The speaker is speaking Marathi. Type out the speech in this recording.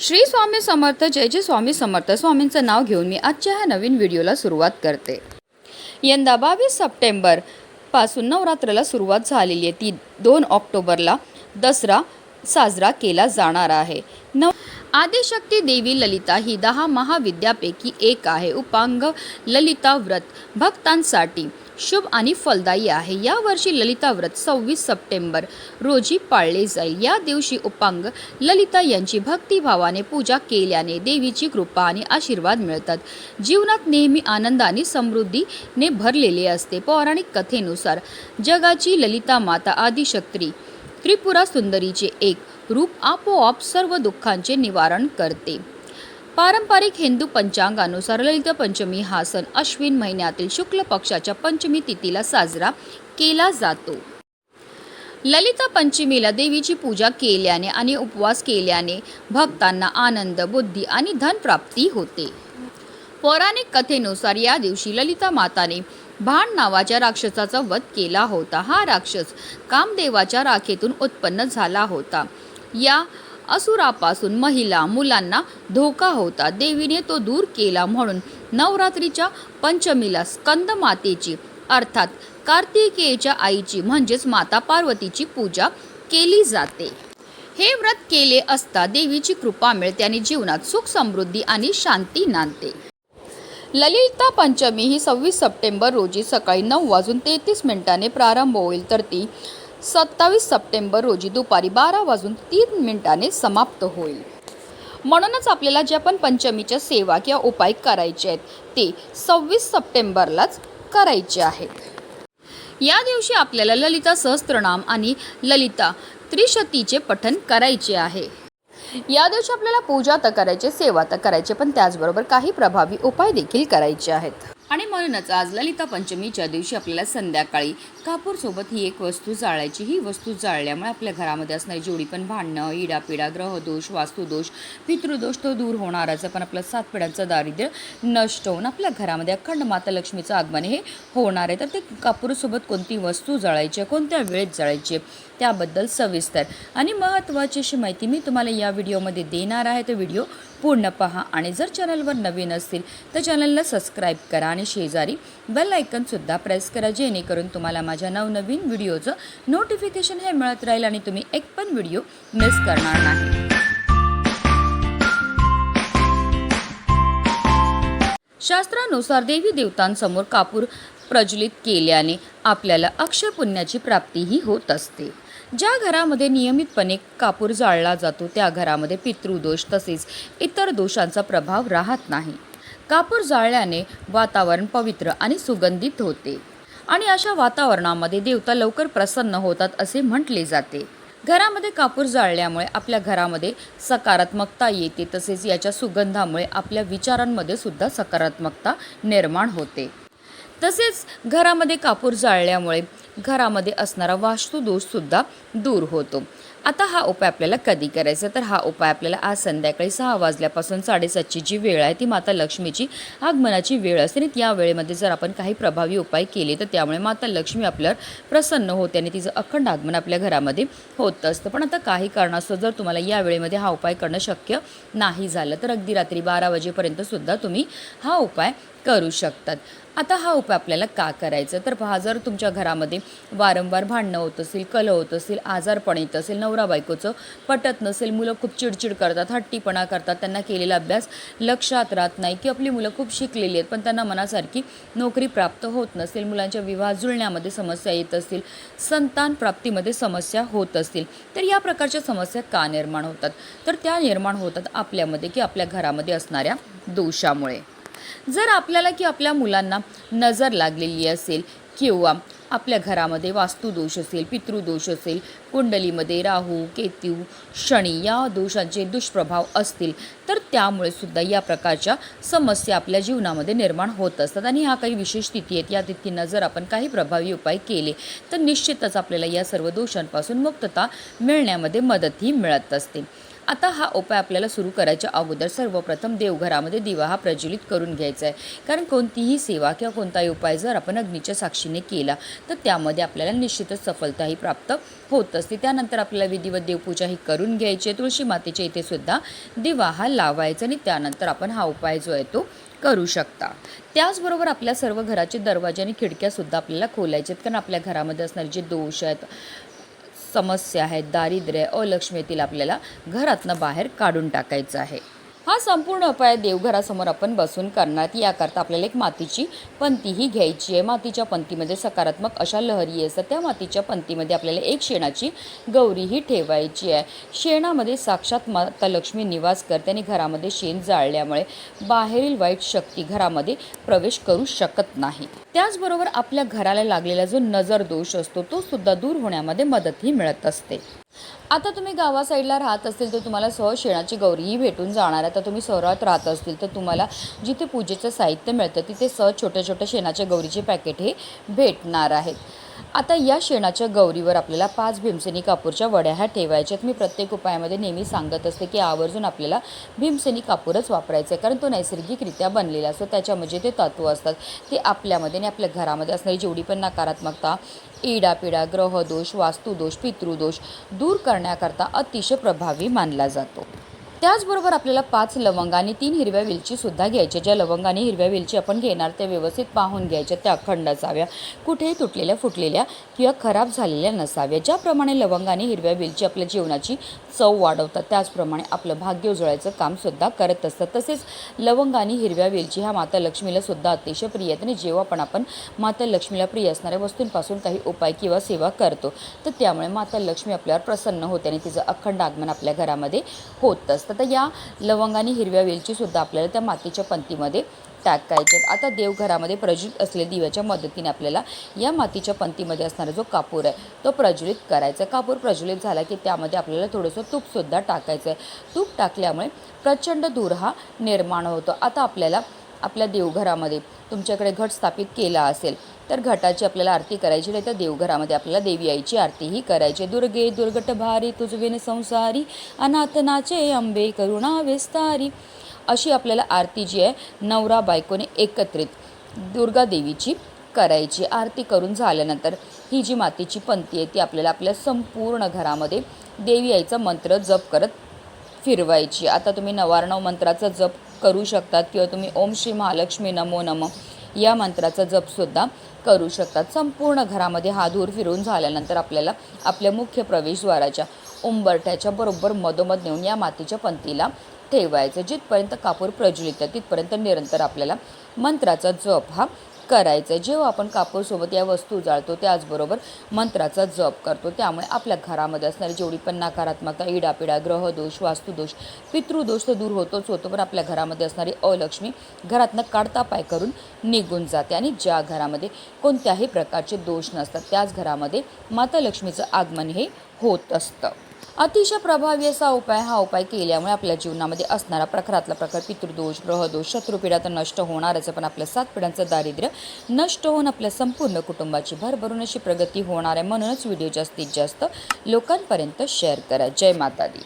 श्री स्वामी समर्थ जय जय स्वामी समर्थ. स्वामींचं नाव घेऊन मी आजच्या ह्या नवीन व्हिडिओला सुरुवात करते. यंदा बावीस सप्टेंबरपासून नवरात्राला सुरुवात झालेली आहे. ती दोन ऑक्टोबरला दसरा साजरा केला जाणार आहे. नव आदिशक्ती देवी ललिता ही दहा महाविद्यापैकी एक आहे. उपांग ललिता व्रत भक्तांसाठी शुभ आणि फलदायी आहे. यावर्षी ललिता व्रत सव्वीस सप्टेंबर रोजी पाळले जाईल. या दिवशी उपांग ललिता यांची भक्तिभावाने पूजा केल्याने देवीची कृपा आणि आशीर्वाद मिळतात. जीवनात नेहमी आनंद आणि समृद्धीने भरलेले असते. पौराणिक कथेनुसार जगाची ललिता माता आदिशक्त्री त्रिपुरा सुंदरीचे एक रूप आपोआप सर्व दुःखांचे निवारण करते. पारंपरिक हिंदू पंचांगानुसार ललित पंचमी हा सण अश्विन महिन्यातील शुक्ल पक्षाच्या पंचमी तिथीला साजरा केला जातो. ललिता पंचमीला देवीची पूजा केल्याने आणि उपवास केल्याने भक्तांना आनंद बुद्धी आणि धनप्राप्ती होते. पौराणिक कथेनुसार या दिवशी ललिता माताने भाण नावाच्या राक्षसाचा वध केला होता. हा राक्षस कामदेवाच्या राखेतून उत्पन्न झाला होता. या असुरापासून महिला मुलांना धोका होता. देवीने तो दूर केला म्हणून नवरात्रीच्या पंचमीला स्कंद मातेची अर्थात कार्तिकेयच्या आईची म्हणजेच माता पार्वतीची पूजा केली जाते. हे व्रत केले असता देवीची कृपा मिळते आणि जीवनात सुख समृद्धी आणि शांती नांदते. ललिता पंचमी ही सव्वीस सप्टेंबर रोजी सकाळी नऊ वाजून तेहतीस मिनिटांने प्रारंभ होईल तर ती सत्तावीस सप्टेंबर रोजी दुपारी बारा वाजून तीन मिनिटाने समाप्त होईल. म्हणूनच आपल्याला ज्या पण पंचमीच्या सेवा किंवा उपाय करायचे आहेत ते सव्वीस सप्टेंबरलाच करायचे आहेत. या दिवशी आपल्याला ललिता सहस्त्रनाम आणि ललिता त्रिशतीचे पठन करायचे आहे. या दिवशी आपल्याला पूजा तर करायचे सेवा तर करायचे पण त्याचबरोबर काही प्रभावी उपाय देखील करायचे आहेत. आणि म्हणूनच आज ललिता पंचमीच्या दिवशी आपल्याला संध्याकाळी कापूरसोबत ही एक वस्तू जाळायची. ही वस्तू जाळल्यामुळे आपल्या घरामध्ये असणारी जेवढी पण भांडणं इडापिडा ग्रहदोष वास्तुदोष पितृदोष तो दूर होणारच पण आपलं सात पिढ्यांचं दारिद्र्य नष्ट होऊन आपल्या घरामध्ये अखंड माता लक्ष्मीचं आगमन हे होणार आहे. तर ते कापूरसोबत कोणती वस्तू जाळायची आहे कोणत्या वेळेत जाळायची आहे त्याबद्दल सविस्तर आणि महत्त्वाची अशी माहिती मी तुम्हाला या व्हिडिओमध्ये देणार आहे. तो व्हिडिओ पूर्ण पहा. आणि जर चॅनलवर नवीन असतील तर चॅनलला सबस्क्राईब करा आणि शेजारी बेल आयकनसुद्धा प्रेस करा जेणेकरून तुम्हाला माझ्या नवनवीन व्हिडिओचं नोटिफिकेशन हे मिळत राहील आणि तुम्ही एक पण व्हिडिओ मिस करणार नाही. शास्त्रानुसार देवी देवतांसमोर कापूर प्रज्वलित केल्याने आपल्याला अक्षय पुण्याची प्राप्तीही होत असते. ज्या घरामध्ये नियमितपणे कापूर जाळला जातो त्या घरामध्ये पितृदोष तसेच इतर दोषांचा प्रभाव राहत नाही. कापूर जाळल्याने वातावरण पवित्र आणि सुगंधित होते आणि अशा वातावरणामध्ये देवता लवकर प्रसन्न होतात असे म्हटले जाते. घरामध्ये कापूर जाळल्यामुळे आपल्या घरामध्ये सकारात्मकता येते तसेच याच्या सुगंधामुळे आपल्या विचारांमध्ये सुद्धा सकारात्मकता निर्माण होते. तसेच घरामध्ये कापूर जाळल्यामुळे घरामध्ये असणारा वास्तुदोषसुद्धा दूर होतो. आता हा उपाय आपल्याला कधी करायचा? तर हा उपाय आपल्याला आज संध्याकाळी सहा वाजल्यापासून साडेसातची जी वेळ आहे ती माता लक्ष्मीची आगमनाची वेळ असते. आणि त्या वेळेमध्ये जर आपण काही प्रभावी उपाय केले तर त्यामुळे माता लक्ष्मी आपल्यावर प्रसन्न होते आणि तिचं अखंड आगमन आपल्या घरामध्ये होत असतं. पण आता काही कारणास्तव जर तुम्हाला या वेळेमध्ये हा उपाय करणं शक्य नाही झालं तर अगदी रात्री बारा वाजेपर्यंत सुद्धा तुम्ही हा उपाय करू शकतात. आता हा उपाय आपल्याला का करायचा? तर पहा जर तुमच्या घरामध्ये वारंवार भांडणं होत असेल कल होत असेल आजारपण येत असेल नवरा बायकोचं पटत नसेल मुलं खूप चिडचिड करतात हट्टीपणा करतात त्यांना केलेला अभ्यास लक्षात राहत नाही की आपली मुलं खूप शिकलेली आहेत पण त्यांना मनासारखी नोकरी प्राप्त होत नसेल मुलांच्या विवाह जुळण्यामध्ये समस्या येत असतील संतान प्राप्तीमध्ये समस्या होत असतील तर या प्रकारच्या समस्या का निर्माण होतात? तर त्या निर्माण होतात आपल्यामध्ये की आपल्या घरामध्ये असणाऱ्या दोषामुळे. जर आपल्याला की आपल्या मुलांना नजर लागलेली असेल किंवा आपल्या घरामध्ये वास्तुदोष असेल पितृदोष असेल कुंडलीमध्ये राहू केतू शनी या दोषांचे दुष्प्रभाव असतील तर त्यामुळे सुद्धा या प्रकारच्या समस्या आपल्या जीवनामध्ये निर्माण होत असतात. आणि ह्या काही विशेष स्थिती आहेत. या तिथींना जर आपण काही प्रभावी उपाय केले तर निश्चितच आपल्याला या सर्व दोषांपासून मुक्तता मिळण्यामध्ये मदतही मिळत असते. आता हा उपाय आपल्याला सुरू करायच्या अगोदर सर्वप्रथम देवघरामध्ये दिवा हा प्रज्वलित करून घ्यायचा आहे. कारण कोणतीही सेवा किंवा कोणताही उपाय जर आपण अग्नीच्या साक्षीने केला तर त्यामध्ये आपल्याला निश्चितच सफलताही प्राप्त होत असते. त्यानंतर आपल्याला विधिवत देवपूजा ही करून घ्यायची आहे. तुळशी मातेच्या इथे सुद्धा दिवा हा लावायचा आणि त्यानंतर आपण हा उपाय जो आहे तो करू शकता. त्याचबरोबर आपल्या सर्व घराचे दरवाजे आणि खिडक्यासुद्धा आपल्याला खोलायचे आहेत. कारण आपल्या घरामध्ये असणारे जे दोष आहेत समस्या आहेत दारिद्र्य अलक्ष्मीतील आपल्याला घरातनं बाहेर काढून टाकायचं आहे. हा संपूर्ण उपाय देवघरासमोर आपण बसून करणार. याकरता आपल्याला एक मातीची पंतीही घ्यायची आहे. मातीच्या पंतीमध्ये सकारात्मक अशा लहरी असतात. त्या मातीच्या पंतीमध्ये आपल्याला एक शेणाची गौरीही ठेवायची आहे. शेणामध्ये साक्षात माता लक्ष्मी निवास करते आणि घरामध्ये शेण जाळल्यामुळे बाहेरील वाईट शक्ती घरामध्ये प्रवेश करू शकत नाही. त्याचबरोबर आपल्या घराला लागलेला जो नजर दोष असतो तो सुद्धा दूर होण्यामध्ये मदतही मिळत असते. आता तुम्ही गावा साईडला राहत असतील तर तुम्हाला सहज शेणाची गौरीही भेटून जाणार आहे. तर तुम्ही शहरात राहत असतील तर तुम्हाला जिथे पूजेचं साहित्य मिळतं तिथे सहज छोट्या छोट्या शेणाच्या गौरीचे पॅकेट हे भेटणार आहेत. आता या शेणाच्या गौरीवर आपल्याला पाच भीमसेनी कापूरच्या वड्या ह्या ठेवायच्यात मी प्रत्येक उपायामध्ये नेहमी सांगत असते की आवर्जून आपल्याला भीमसेनी कापूरच वापरायचं आहे. कारण तो नैसर्गिकरित्या बनलेला असतो. त्याच्यामध्ये ते तत्व असतात. ते आपल्यामध्ये आणि आपल्या घरामध्ये असणारी जेवढी पण नकारात्मकता इडापिडा ग्रहदोष वास्तुदोष पितृदोष दूर करण्याकरता अतिशय प्रभावी मानला जातो. त्याचबरोबर आपल्याला पाच लवंग आणि तीन हिरव्या वेलचीसुद्धा घ्यायच्या ज्या लवंग आणि हिरव्या वेलची आपण घेणार त्या व्यवस्थित पाहून घ्यायच्या त्या अखंड असाव्या. कुठेही तुटलेल्या फुटलेल्या किंवा खराब झालेल्या नसाव्या. ज्याप्रमाणे लवंग आणि हिरव्या वेलची आपल्या जीवनाची चव वाढवतात त्याचप्रमाणे आपलं भाग्य उजळायचं कामसुद्धा करत असतात. तसेच लवंग आणि हिरव्या वेलची ह्या माता लक्ष्मीला सुद्धा अतिशय प्रिय आहेत आणि जेव्हा पण आपण माता लक्ष्मीला प्रिय असणाऱ्या वस्तूंपासून काही उपाय किंवा सेवा करतो तर त्यामुळे माता लक्ष्मी आपल्यावर प्रसन्न होते आणि तिचं अखंड आगमन आपल्या घरामध्ये होत असतं. तर या लवंग आणि हिरव्या वेलचीसुद्धा आपल्याला त्या मातीच्या पंतीमध्ये टाकायचे आता देवघरामध्ये प्रज्वलित असलेल्या दिव्याच्या मदतीने आपल्याला या मातीच्या पंतीमध्ये असणारा जो कापूर आहे तो प्रज्वलित करायचा कापूर प्रज्वलित झाला की त्यामध्ये आपल्याला थोडंसं तूपसुद्धा टाकायचं आहे. तूप टाकल्यामुळे प्रचंड धूर हा निर्माण होतो. आता आपल्याला आपल्या देवघरामध्ये तुमच्याकडे घट स्थापित केला असेल तर घटाची आपल्याला आरती करायची नाही तर देवघरामध्ये आपल्याला देवी आईची आरतीही करायची. दुर्गे दुर्गट भारी तुझविन संसारी अनाथनाचे अंबे करुणा विस्तारी. अशी आपल्याला आरती जी आहे नवरा बायकोने एकत्रित दुर्गा देवीची करायची. आरती करून झाल्यानंतर ही जी मातीची पंथी आहे ती आपल्याला आपल्या संपूर्ण घरामध्ये देवी आईचा मंत्र जप करत फिरवायची. आता तुम्ही नवारणव मंत्राचा जप करू शकतात किंवा तुम्ही ओम श्री महालक्ष्मी नमो नम या मंत्राचा जपसुद्धा करू शकतात. संपूर्ण घरामध्ये हा धूर फिरून झाल्यानंतर आपल्याला आपल्या मुख्य प्रवेशद्वाराच्या उंबरठ्याच्या बरोबर मधोमध नेऊन या मातीच्या पंक्तीला ठेवायचं. जिथपर्यंत कापूर प्रज्वलित आहे तिथपर्यंत निरंतर आपल्याला मंत्राचा जप हा करायचं आहे जेव्हा आपण कापूरसोबत या वस्तू जाळतो त्याचबरोबर मंत्राचा जप करतो. त्यामुळे आपल्या घरामध्ये असणारी जेवढी पण नकारात्मकता इडापिडा ग्रहदोष वास्तुदोष पितृदोष तर दूर होतोच होतो पण आपल्या घरामध्ये असणारी अलक्ष्मी घरातनं काढता पाय करून निघून जाते आणि ज्या घरामध्ये कोणत्याही प्रकारचे दोष नसतात त्याच घरामध्ये माता लक्ष्मीचं आगमन हे होत असतं. अतिशय प्रभावी असा उपाय हा उपाय केल्यामुळे आपल्या जीवनामध्ये असणारा प्रखरातला प्रकार पितृदोष ग्रहदोष शत्रुपीडा तर नष्ट होणारच पण आपल्या सात पिढ्यांचं दारिद्र्य नष्ट होऊन आपल्या संपूर्ण कुटुंबाची भरभरून अशी प्रगती होणार आहे म्हणूनच व्हिडिओ जास्तीत जास्त लोकांपर्यंत शेअर करा. जय माता दी